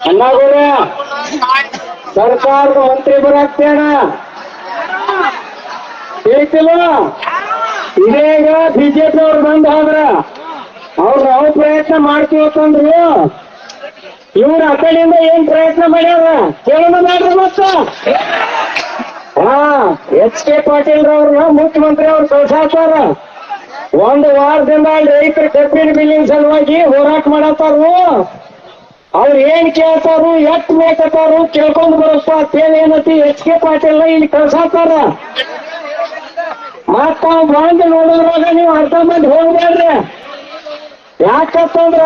ಅಣ್ಣಾಗೋರ ಸರ್ಕಾರದ ಮಂತ್ರಿ ಬರಾಕ್ತೇಣ ಹೇಳ್ತಿಲ್ಲ ಇದೀಗ ಬಿಜೆಪಿ ಅವ್ರು ಬಂದ ಹೋದ್ರ ಅವ್ರು ನಾವು ಪ್ರಯತ್ನ ಮಾಡ್ತೀವತ್ತಂದ್ರು ಇವ್ರ ಆ ಕಡೆಯಿಂದ ಏನ್ ಪ್ರಯತ್ನ ಮಾಡ್ಯಾರ? ಕೇಳೋಣ ಮಾಡ್ರಿ ಮತ್ತ. ಹಾ, ಎಚ್ ಕೆ ಪಾಟೀಲ್ ಅವ್ರನ್ನ ಮುಖ್ಯಮಂತ್ರಿ ಅವ್ರು ಕಳ್ಸಾತಾರ ಒಂದು ವಾರದಿಂದ ರೈತರ ಕಬ್ಬಿನ ಬಿಲ್ಲಿನ ಸಲುವಾಗಿ ಹೋರಾಟ ಮಾಡತ್ತಾರು ಅವ್ರು ಏನ್ ಕೇಳ್ತಾರು ಎಟ್ ಬೇಕತ್ತಾರು ಕೇಳ್ಕೊಂಡ್ ಬರಪ್ಪ ಏನತಿ, ಎಚ್ ಕೆ ಪಾಟೀಲ್ ಇಲ್ಲಿ ಕಳ್ಸಾತಾರ ಮತ್ತ ಬಾಂಡ್ ನೋಡಿದ್ರಾಗ ನೀವು ಅರ್ಥ ಮಾಡಿ ಹೋಗ್ಬೇಡ್ರಿ ಯಾಕಂತಂದ್ರ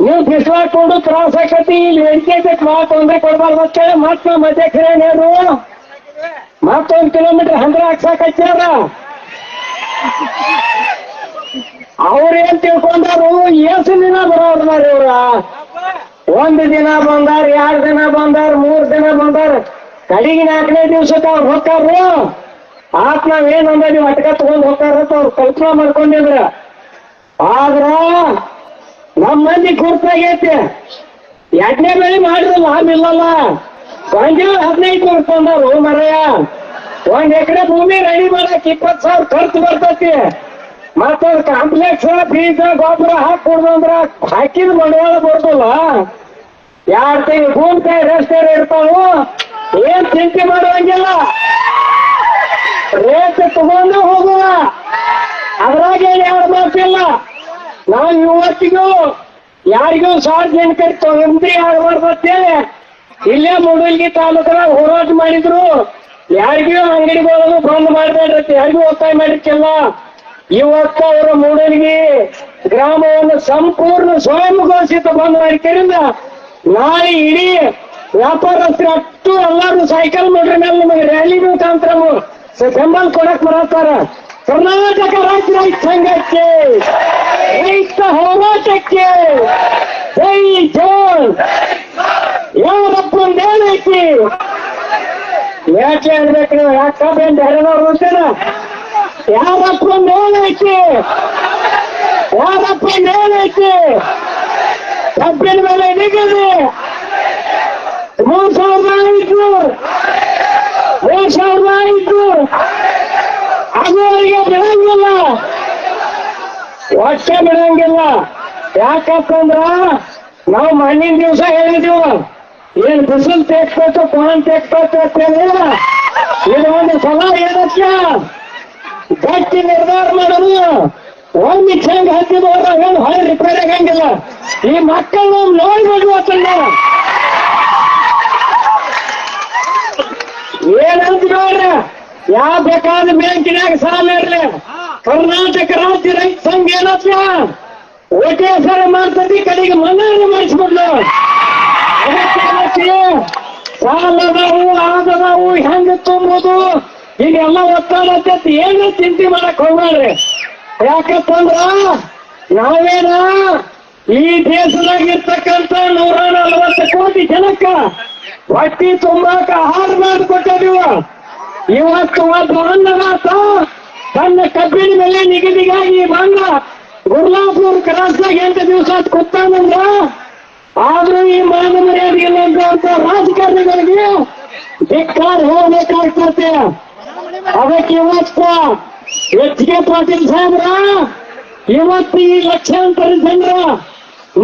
ನೀವು ಬಿಸಿಲಾಕೊಂಡು ತ್ರಾಸ ಆಕತಿ, ಇಲ್ಲಿ ವೆಂಕಟೇಶ ಭಾಳ ತೊಂದ್ರೆ ಕೊಡ್ಬಾರ್ದು ಅಂತೇಳಿ ಮತ್ತ ಮಧ್ಯ ಕಿರಣ್ ಮತ್ತೊಂದ್ ಕಿಲೋಮೀಟರ್ ಹಂದ್ರ ಹಾಕ್ಸಾಕಚ್ಚಾರ ಅವ್ರೇನ್ ತಿಳ್ಕೊಂಡಾರು ಎಷ್ಟು ದಿನ ಮಾರಿ ಇವ್ರ ಒಂದ್ ದಿನ ಬಂದಾರ, ಎರಡು ದಿನ ಬಂದಾರ, ಮೂರು ದಿನ ಬಂದಾರ. ಕಡೆಗೆ ನಾಲ್ಕನೇ ದಿವ್ಸಕ್ಕೆ ಅವ್ರು ಹೋಗ್ತಾರ ಆತ್ ನಾವ್ ಏನ್ ಅಂದೀವಿ ಮಟ್ಕ ತಗೊಂಡ್ ಹೋಗ್ತಾರ ಅವ್ರು ಕಲ್ಪನಾ ಮಾಡ್ಕೊಂಡಿದ್ರ. ಆದ್ರ ನಮ್ಮ ಮಂದಿ ಗುರ್ತಾಗೈತಿ. ಎರಡನೇ ಬೆಳೆ ಮಾಡಿದ್ರು, ಲಾಭ ಇಲ್ಲಲ್ಲ. ಗೊಂಜಾಳ ಹದಿನೈದು ವರ್ಷ ಬಂದಾರು ಮರಯ್ಯ ಒಂದ್ ಎಕರೆ ಭೂಮಿ ರೆಡಿ ಮಾಡಕ್ ಇಪ್ಪತ್ ಸಾವಿರ ಖರ್ಚು ಬರ್ತೈತಿ. ಮತ್ತ ಕಾಂಪ್ಲೆಕ್ಸ್ ಬೀಜ, ಗೊಬ್ಬರ ಹಾಕೊಡ್ದು ಅಂದ್ರ ಹಾಕಿದ ಬಂಡವಾಳ ಬರ್ತಲ್ಲ ಯಾರ್ ತಿಂಗಳು ಭೂಮಿ ಕೈ ಇರ್ತಾವೋ ಇರ್ತಾವು ಏನ್ ಚಿಂತೆ ಮಾಡುವಂಗಿಲ್ಲ. ರೇಟ್ ತಗೊಂಡು ಹೋಗುವ. ಅದ್ರಾಗೆ ಯಾರು ಮಾತಿಲ್ಲ ನಾವು ಇವತ್ತಿಗೂ ಯಾರಿಗೂ ಸಾರ್ವಜನಿಕ ತೊಂದ್ರೆ ಯಾರು ಅಂತೇಳಿ ಇಲ್ಲೇ ಮೂಡಲ್ಗಿ ತಾಲೂಕಿನಾಗ ಹೋರಾಟ ಮಾಡಿದ್ರು. ಯಾರಿಗೂ ಅಂಗಡಿಗಳನ್ನು ಬಂದ್ ಮಾಡಬೇಡ್ರಿ ಯಾರಿಗೂ ಒತ್ತಾಯ ಮಾಡಿರ್ತಿಲ್ಲ. ಇವತ್ತು ಅವರ ಮೂಡಲ್ಗಿ ಗ್ರಾಮವನ್ನು ಸಂಪೂರ್ಣ ಸ್ವಯಂ ಘೋಷಿತ ಬಂದ್ ಮಾಡಿದ್ದರಿಂದ ನಾಳೆ ಇಡೀ ವ್ಯಾಪಾರಸ್ಥರು ಅಷ್ಟು ಎಲ್ಲಾರು ಸೈಕಲ್ ಮಾಡ್ರಿ ಮೇಲೆ ನಿಮಗೆ ರ್ಯಾಲಿ ಮುಖಾಂತರ ಬೆಂಬಲ ಕೊಡಕ್ ಬರತ್ತಾರ. ಕರ್ನಾಟಕ ರಾಜ್ಯ ರೈತ ಸಂಘಕ್ಕೆ, ರೈತ ಹೋರಾಟಕ್ಕೆ, ಜೈ ಜೋನ್ ಯಾರಪ್ಪಂದು ಏನೈತಿ ಯಾಕೆ ಹೇಳ್ಬೇಕು ನೀವು? ಯಾಕಪ್ಪ ಬೇಡ ಯಾರದವ್ರು ಅಂತಾರ ಯಾರಪ್ಪಂದು ಏನೈತಿ ಯಾರಪ್ಪಂದು ಏನೈತಿ ಕಬ್ಬಿನ ಮೇಲೆ ನಿಗದಿ. ಮೂರ್ ಸಾವಿರದ ಐದು ಮೂರ್ ಸಾವಿರದ ಐದು ಅದುವರೆಗೆ ಬಿಡಂಗಿಲ್ಲ. ಒಟ್ಟೆ ಬಿಡಂಗಿಲ್ಲ. ಯಾಕಂದ್ರ ನಾವು ಮಣ್ಣಿನ ದಿವಸ ಹೇಳಿದ್ವು, ಏನ್ ಬಿಸಿಲು ತೆಗ್ಬೇಕು ತೆಕ್ಬೇಕು ತೆಗ್ಬೇಕು ಹೇಳಿಲ್ಲ ಇದು ಒಂದು ಸಲ ಏನಕ್ಕೆ ಗಟ್ಟಿ ನಿರ್ಧಾರ ಮಾಡೋದು. ಒಂದು ಚೆಂಗ್ ಹತ್ತಿದವ್ರ ಏನು ಹೊಳೆ ರಿಪೇರಿ ಆಗಂಗಿಲ್ಲ. ಈ ಮಕ್ಕಳು ನೋಡ್ಬೇಕು ಅಂತಂದ ಏನಂತ ನೋಡ್ರ? ಯಾವ ಬೇಕಾದ ಬ್ಯಾಂಕಿನಾಗ ಸಾಲ ಇರ್ಲಿ? ಕರ್ನಾಟಕ ರಾಜ್ಯ ರೈತ ಸಂಘ ಏನಪ್ಪ? ಓಟೆ ಸರ ಮಾಡ್ತದೆ ಕಡೆಗೆ ಮನ್ನಣೆ ಮಾಡಿಸ್ಬಿಡ್ಲು ಸಾಲದವು, ಆದದವು ಹೆಂಗ ತುಂಬುದು? ಈಗೆಲ್ಲ ಒತ್ತಾಡತ್ತೆ ಏನು ಚಿಂತೆ ಮಾಡಕ್ ಹೋಗ್ಬೇಡ್ರಿ ಯಾಕಂತಂದ್ರ ನಾವೇನ ಈ ದೇಶದಾಗ ಇರ್ತಕ್ಕಂತ ನೂರ ನಲವತ್ತು ಕೋಟಿ ಜನಕ್ಕ ಹೊಟ್ಟಿ ತುಂಬಾಕ ಆಹಾರ ಮಾಡಿಕೊಟ್ಟಿವ ಇವತ್ತು ಒಬ್ಬ ಅನ್ನದಾತ ತನ್ನ ಕಬ್ಬಿನ ಮೇಲೆ ನಿಗದಿಗಾಗಿ ಬಂದ ಗುರ್ಲಾಪುರ್ ಕ್ರಾಸ್ನಾಗ ಎಂಟು ದಿವಸ ಕೂತಾನಂದ್ರ ಆದ್ರೂ ಈ ಮಾನ ಮರ್ಯಾದೆಗಿಲ್ಲ ಅಂತ ರಾಜಕಾರಣಿಗಳಿಗೆ ಧಿಕ್ಕಾರ ಹೋಗ್ಬೇಕಾಗ್ತದೆ. ಅದಕ್ಕೆ ಇವತ್ತ ಎಚ್ ಕೆ ಪಾಟೀಲ್ ಸಾಹೇಬ್ರ, ಇವತ್ತು ಈ ಲಕ್ಷಾಂತರ ಜನರ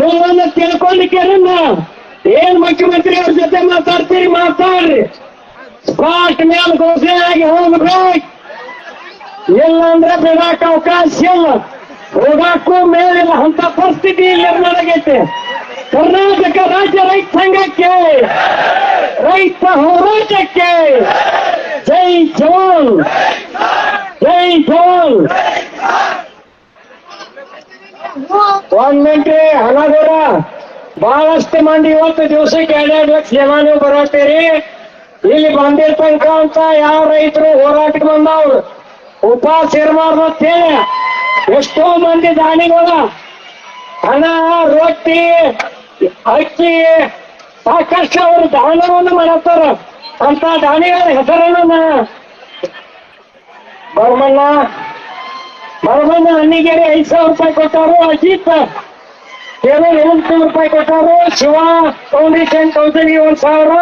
ನೋವನ್ನ ತಿಳ್ಕೊಳ್ಳಿಕ್ಕೆರನ್ನ ಏನ್ ಮುಖ್ಯಮಂತ್ರಿ ಅವ್ರ ಜೊತೆ ಮಾತಾಡ್ತೀರಿ, ಮಾತಾಡ್ರಿ. ಸ್ಪಾಟ್ ಮೇಲೆ ಘೋಷಣೆ ಹೋಗ್ಬೇಕು ಇಲ್ಲಂದ್ರೆ ಬಿಡಾಕ ಅವಕಾಶ ಇಲ್ಲ. ಹೋಗಾಕು ಮೇಲಿಲ್ಲ ಅಂತ ಪರಿಸ್ಥಿತಿ ಇಲ್ಲಿ ಆಗೈತೆ ಕರ್ನಾಟಕ ರಾಜ್ಯ ರೈತ ಸಂಘಕ್ಕೆ, ರೈತ ಹೋರಾಟಕ್ಕೆ ಜೈ ಜವಾನ್. ಜೈ ಜವಾನ್ ಒಂದ್ ಮಂತ್ರಿ ಹಣದೂರ ಬಹಳಷ್ಟು ಮಂದಿ ಇವತ್ತು ದಿವಸಕ್ಕೆ ಎರಡೆರಡು ಲಕ್ಷ ಜನ ನೀವು ಬರತ್ತೀರಿ ಇಲ್ಲಿ ಬಂದಿರ್ತಂಕ ಅಂತ ಯಾವ ರೈತರು ಹೋರಾಟಕ್ಕೆ ಬಂದವ್ರು? ಉಪವಾಸ ಇರಬಾರ್ದು ಅಂತೇಳಿ ಎಷ್ಟೋ ಮಂದಿ ದಾನಿಗಳ ಹಣ, ರೊಟ್ಟಿ, ಅಕ್ಕಿ, ಸಾಕಷ್ಟು ಅವರು ದಾನವನ್ನು ಮಾಡತ್ತಾರ ಅಂತ ದಾನಿಗಳ ಹೆಸರನ್ನ ಬರ್ಮಣ್ಣ ಬರ್ಮಣ್ಣ ಅಣ್ಣಿಗೆರೆ ಐದು ಸಾವಿರ ರೂಪಾಯಿ ಕೊಟ್ಟಾರು, ಅಜಿತ್. ಏನೋ ಎಂಟು ರೂಪಾಯಿ ಕೊಟ್ಟರು. ಶಿವ ಫೌಂಡೇಶನ್ ತೌಸಂಡ್ ಒಂದ್ ಸಾವಿರ.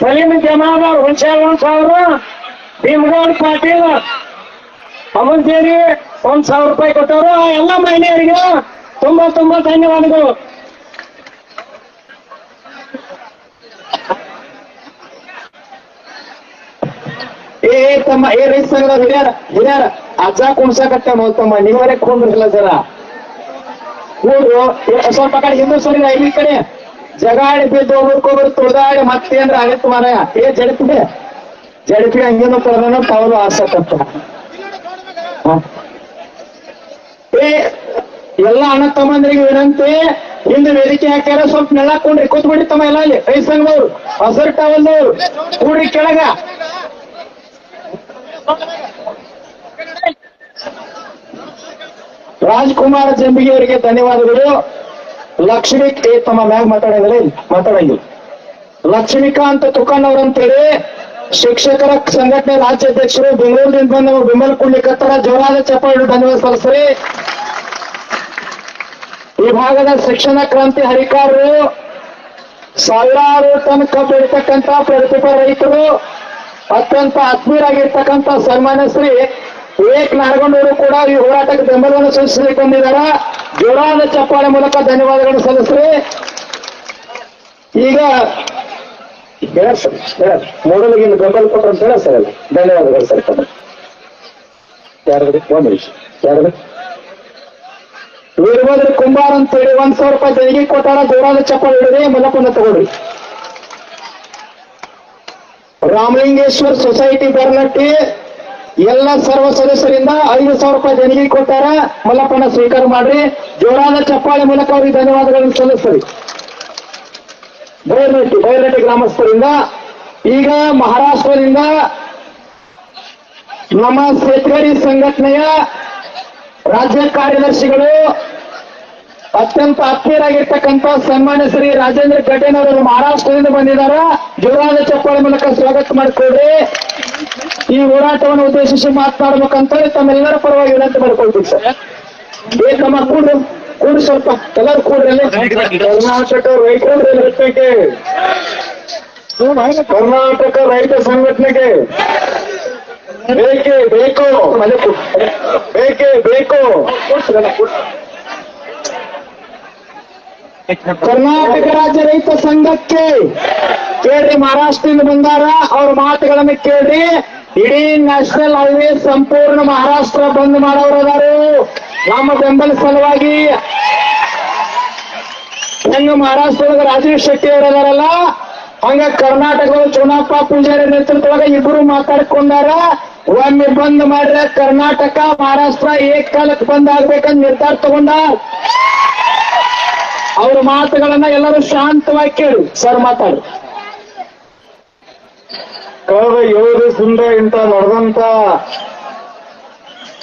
ಸಲೀಮ್ ಜಮಾದಾರ್ ಹುಣಸ್ಯಾಗ ಒಂದ್ ಸಾವಿರ ಭೀಮಗೌಡ ಪಾಟೀಲ್ ಅಮನ್ ಸೇರಿ ಒಂದ್ ಸಾವಿರ ರೂಪಾಯಿ ಕೊಟ್ಟರು. ಆ ಎಲ್ಲ ಮಹಿಳೆಯರಿಗೆ ತುಂಬಾ ತುಂಬಾ ಧನ್ಯವಾದಗಳು ಏ ತಮ್ಮ ಏ ರೈತ ಸಂಘದ ಹಿರಿಯರ ಹಿರಿಯರ, ಅಜ್ಜ ಕುಣ್ಸಕತ್ತ ತಮ್ಮ ನೀವರೇ ಕುಂದ್ರಲ್ಲ ಜರ. ಕೂಡ್ರು ಸ್ವಲ್ಪ ಕಡೆ ಹಿಂದೂ ಸರಿ ಈ ಕಡೆ. ಜಗಾಡಿ ಬಿದ್ದು ಒಬ್ರಿಗೊಬ್ರು ತುಳಿದಾಡಿ ಮತ್ತೇನ್ರ ಆಗತ್ತೆ ಮಾರಾಯ. ಏ ಜಡಪಿಗೆ ಜಡಪಿ ಹಂಗೇನು ಕೊಡೋಣ ತವರು ಆಸಕತ್ತ ಏ, ಎಲ್ಲ ಅಣ್ಣ ತಮ್ಮಂದ್ರಿಗೆ ವಿನಂತಿ. ಹಿಂದೆ ವೇದಿಕೆ ಹಾಕ್ಯಾರ, ಸ್ವಲ್ಪ ನೆಲ ನೆಳಕೊಂಡ್ರಿ ಕೂತ್ಬಿಡಿ ತಮ್ಮ ಎಲ್ಲ ಅಲ್ಲಿ. ರೈತ ಸಂಘದವ್ರು, ಹಸರು ಟವಲ್ದವ್ರು. ಕೂಡ್ರಿ ಕೆಳಗ. ರಾಜ್ಕುಮಾರ್ ಜಂಬಿಗೆ ಅವರಿಗೆ ಧನ್ಯವಾದಗಳು. ಲಕ್ಷ್ಮಿ ತಮ್ಮ ಮ್ಯಾಗ್ ಮಾತಾಡಿದ್ರೆ, ಮಾತಾಡಂಗಿಲ್ಲ. ಲಕ್ಷ್ಮೀಕಾಂತ್ ತುಕನ್ ಅವರಂತೇಳಿ ಶಿಕ್ಷಕರ ಸಂಘಟನೆ ರಾಜ್ಯಾಧ್ಯಕ್ಷರು ಬೆಂಗಳೂರಿನಿಂದ ಬಂದ ಬೆಂಬಲ ಕೊಡ್ಲಿಕ್ಕತ್ತಾರ ಜೋರಾದ ಚಪ್ಪಾಳೆ ಧನ್ಯವಾದ ಸಲ್ಲಿಸ್ರಿ. ಈ ಭಾಗದ ಶಿಕ್ಷಣ ಕ್ರಾಂತಿ ಹರಿಕಾರರು ಸಾವಿರಾರು ತನಕ ಕಬ್ಬು ಪ್ರಯತ್ನ ಪ್ರತಿಭಾ ರೈತರು ಅತ್ಯಂತ ಆತ್ಮೀಯರಾಗಿರ್ತಕ್ಕಂಥ ಸನ್ಮಾನ್ಯ ಶ್ರೀ ವಿವೇಕ್ ನಾರಗೊಂಡವರು ಕೂಡ ಈ ಹೋರಾಟಕ್ಕೆ ಬೆಂಬಲವನ್ನು ಸೂಚಿಸಲಿಕ್ಕೆ ಬಂದಿದ್ದಾರೆ. ಜೋರಾದ ಚಪ್ಪಾಳೆ ಮೂಲಕ ಧನ್ಯವಾದಗಳನ್ನು ಸಲ್ಲಿಸ್ರಿ. ಈಗ ಹೇಳ ಸರ್ ಮೊದಲಿಗೆ ಬೆಂಬಲ ಕೊಟ್ಟರು ಅಂತ ಹೇಳ ಸರ್ ಧನ್ಯವಾದಗಳು ಸರ್. ಯಾರು ಯಾರು ವೀರಭದ್ರ ಕುಂಬಾರ್ ಅಂತೇಳಿ ಒಂದ್ ಸಾವಿರ ರೂಪಾಯಿ ತೆರಿಗೆ ಕೊಟ್ಟಾರ ಜೋರಾದ ಚಪ್ಪಾಳೆ ಹಿಡಿದ್ರೆ ಮಲ್ಲಪ್ಪನ ತಗೊಳ್ರಿ ರಾಮಲಿಂಗೇಶ್ವರ ಸೊಸೈಟಿ ಬೆರ್ನಟ್ಟಿ ಎಲ್ಲ ಸರ್ವ ಸದಸ್ಯರಿಂದ ಐದು ಸಾವಿರ ರೂಪಾಯಿ ದೇಣಿಗೆ ಕೊಟ್ಟಾರ. ಮಲ್ಲಪ್ಪನ ಸ್ವೀಕಾರ ಮಾಡ್ರಿ. ಜೋರಾದ ಚಪ್ಪಾಳೆ ಮೂಲಕ ಅವ್ರಿಗೆ ಧನ್ಯವಾದಗಳನ್ನು ಸಲ್ಲಿಸ್ರಿ ಬೈರಟ್ಟಿ ಬೈರಟ್ಟಿ ಗ್ರಾಮಸ್ಥರಿಂದ, ಈಗ ಮಹಾರಾಷ್ಟ್ರದಿಂದ ನಮ್ಮ ಸೇತಗರಿ ಸಂಘಟನೆಯ ರಾಜ್ಯ ಕಾರ್ಯದರ್ಶಿಗಳು ಅತ್ಯಂತ ಆತ್ಮೀಯರಾಗಿರ್ತಕ್ಕಂಥ ಸನ್ಮಾನ್ಯ ಶ್ರೀ ರಾಜೇಂದ್ರ ಗಡ್ಡೆನವರು ಮಹಾರಾಷ್ಟ್ರದಿಂದ ಬಂದಿದ್ದಾರೆ. ಜೋರಾದ ಚಪ್ಪಾಳೆ ಮೂಲಕ ಸ್ವಾಗತ ಮಾಡಿಕೊಡ್ರಿ. ಈ ಹೋರಾಟವನ್ನು ಉದ್ದೇಶಿಸಿ ಮಾತನಾಡ್ಬೇಕಂತ ತಮ್ಮೆಲ್ಲರ ಪರವಾಗಿ ವಿನಂತಿ ಮಾಡ್ಕೊಳ್ತೀವಿ ಸರ್. ಏ, ತಮ್ಮ ಕೂಡ ಕೂಡ ಸ್ವಲ್ಪ. ಎಲ್ಲರೂ ಕೂಡ್ರಿ ಕರ್ನಾಟಕ ರೈತರ ಕರ್ನಾಟಕ ರೈತ ಸಂಘಟನೆಗೆ. ಬೇಕೇ ಬೇಕು. ಬೇಕೇ ಬೇಕು. ಕರ್ನಾಟಕ ರಾಜ್ಯ ರೈತ ಸಂಘಕ್ಕೆ ಕೇಳ್ರಿ, ಮಹಾರಾಷ್ಟ್ರದಿಂದ ಬಂದಾರ. ಅವ್ರ ಮಾತುಗಳನ್ನ ಕೇಳ್ರಿ. ಇಡೀ ನ್ಯಾಷನಲ್ ಹೈವೇ ಸಂಪೂರ್ಣ ಮಹಾರಾಷ್ಟ್ರ ಬಂದ್ ಮಾಡೋರು ಅದಾರು. ನಮ್ಮ ಬೆಂಬಲ ಸಲುವಾಗಿ ಹೆಂಗ ಮಹಾರಾಷ್ಟ್ರದಾಗ ರಾಜೀವ್ ಶೆಟ್ಟಿ ಅವರದಾರಲ್ಲ ಹಂಗ ಕರ್ನಾಟಕದ ಚುನಾಪ ಪೂಜಾರಿ ನೇತೃತ್ವದಾಗ ಇಬ್ರು ಮಾತಾಡ್ಕೊಂಡಾರ. ಒಮ್ಮೆ ಬಂದ್ ಮಾಡ್ರ ಕರ್ನಾಟಕ, ಮಹಾರಾಷ್ಟ್ರ ಏಕ ಕಾಲಕ್ಕೆ ಬಂದ್ ಆಗ್ಬೇಕಂತ ನಿರ್ಧಾರ ತಗೊಂಡ ಅವ್ರ ಮಾತುಗಳನ್ನ ಎಲ್ಲರೂ ಶಾಂತವಾಗಿ ಕೇಳು. ಸರ್ ಮಾತಾಡು. ಕಳೆದ ಏಳು ದಿವಸದಿಂದ ಇಂತ ನಡೆದಂತ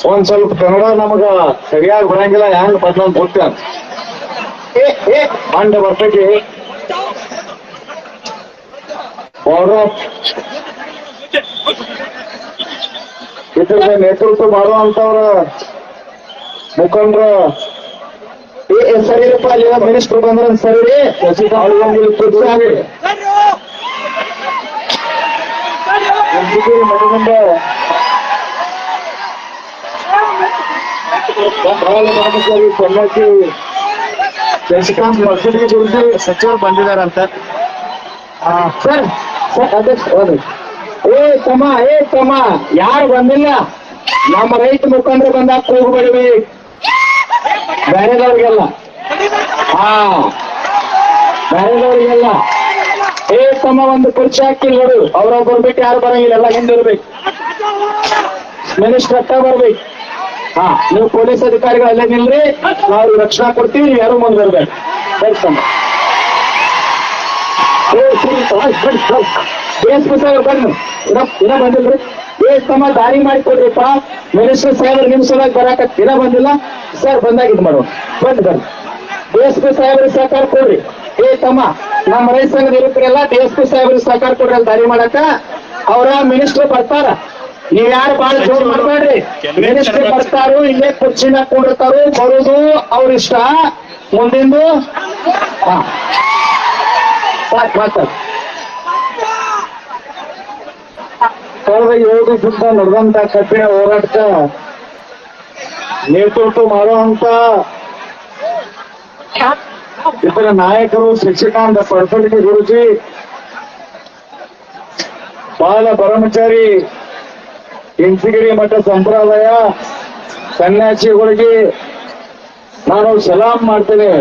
ಒಂದ್ ಸ್ವಲ್ಪ ಕನ್ನಡ ನಮಗ ಸರಿಯಾಗಿ ಬರಂಗಿಲ್ಲ ಹೆಂಗ್ ಬದ್ಲಂತ ಗೊತ್ತ ಮಂಡ ಬರ್ತೈತಿ. ಇದ್ರ ನೇತೃತ್ವ ಮಾಡುವಂತವ್ರ ಮುಖಂಡ್ರ ಸರಿಯಪ್ಪ ಅಲ್ಲಿ ಮಿನಿಸ್ಟರ್ ಬಂದ್ರ ಸರಿ ಶಶಿಕಾಂತ್ ಸಚಿವರು ಸರ್ ಸರ್ ಅಧ್ಯಕ್ಷ ಏ ತಮ್ಮ ಏ ತಮ್ಮ, ಯಾರು ಬಂದಿಲ್ಲ? ನಮ್ಮ ರೈತ ಮುಖಂಡರು ಬಂದಾಗ ಕೂಗ್ಬೇಡ್ವಿ ಬೇರೆದವ್ರಿಗೆಲ್ಲ. ಹಾ. ಏ, ತಮ್ಮ ಒಂದು ಕುರ್ಚಿ ಹಾಕಿ ನೋಡು. ಅವ್ರೊಬ್ಬರು ಬಿಟ್ಟು ಯಾರು ಬರಂಗಿಲ್ಲ. ಎಲ್ಲ ಹಿಂದಿರ್ಬೇಕು ಮಿನಿಸ್ಟರ್ ಅಕ್ಕ ಬರ್ಬೇಕು. ಹಾ, ನೀವು ಪೊಲೀಸ್ ಅಧಿಕಾರಿಗಳು ಅಲ್ಲೇ ನಿಲ್ರಿ. ನಾವು ರಕ್ಷಣಾ ಕೊಡ್ತೀವಿ, ನೀವು ಯಾರು ಮುಂದೆ ಬರ್ಬೇಕು ಸರಿ, ತಮ್ಮ. ಎಸ್ ಸಾಹೇಬ್ರು ಬನ್ನಿ ಇನ್ನ ಇನ್ನ ಬಂದಿಲ್ರಿ? ಏ ತಮ್ಮ ದಾರಿ ಮಾಡಿಕೊಡ್ರಿಪ್ಪ ಮಿನಿಸ್ಟರ್ ಸಾಹೇಬರು ನಿಮ್ ಸಲ ಬರಾಕ ದಿನ ಬಂದಿಲ್ಲ. ಸರ್ ಬಂದಾಗ ಇದ್ ಮಾಡುವ ಬನ್ನಿ ಬನ್ನಿ ಡಿ ಎಸ್ ಪಿ ಸಾಹೇಬ್ರಿಗೆ ಸಹಕಾರ ಕೊಡ್ರಿ. ಏ ತಮ್ಮ ನಮ್ಮ ರೈತ ಸಂಘದ ಇರುತ್ತಲ್ಲ ಡಿ ಎಸ್ ಪಿ ಸಾಹೇಬ್ರಿಗೆ ಸಹಕಾರ ಕೊಡ್ರಿ ಅಲ್ಲಿ ದಾರಿ ಮಾಡಕ. ಅವ್ರ ಮಿನಿಸ್ಟರ್ ಬರ್ತಾರ. ನೀವ್ ಯಾರು ಬಾಳ ಜೋರ್ ಮಾಡ್ಬೇಡ್ರಿ ಮಿನಿಸ್ಟರ್ ಬರ್ತಾರು. ಇಲ್ಲೇ ಕುರ್ಚಿನ ಕೊಡ್ತಾರು ಬರುದು ಅವ್ರ ಇಷ್ಟ. ಮುಂದಿಂದು ಹಾ ಸಾಕ್ ಕಳೆದ ಏಳು ದಿವಸದಿಂದ ನಡೆದಂತ ಕಠಿಣ ಹೋರಾಟ. ನೇತೃತ್ವ ಮಾಡುವಂತ ಇತರ ನಾಯಕರು ಶಿಕ್ಷಕಾಂತ ಪಡ್ಪಳಿಕೆ ಗುರುಜಿ, ಬಾಲ ಬ್ರಹ್ಮಚಾರಿ ಇಂಚಿಗಿರಿ ಮಠ ಸಂಪ್ರದಾಯ ಸನ್ಯಾಸಿಗಳಿಗೆ ನಾನು ಸಲಾಂ ಮಾಡ್ತೇನೆ.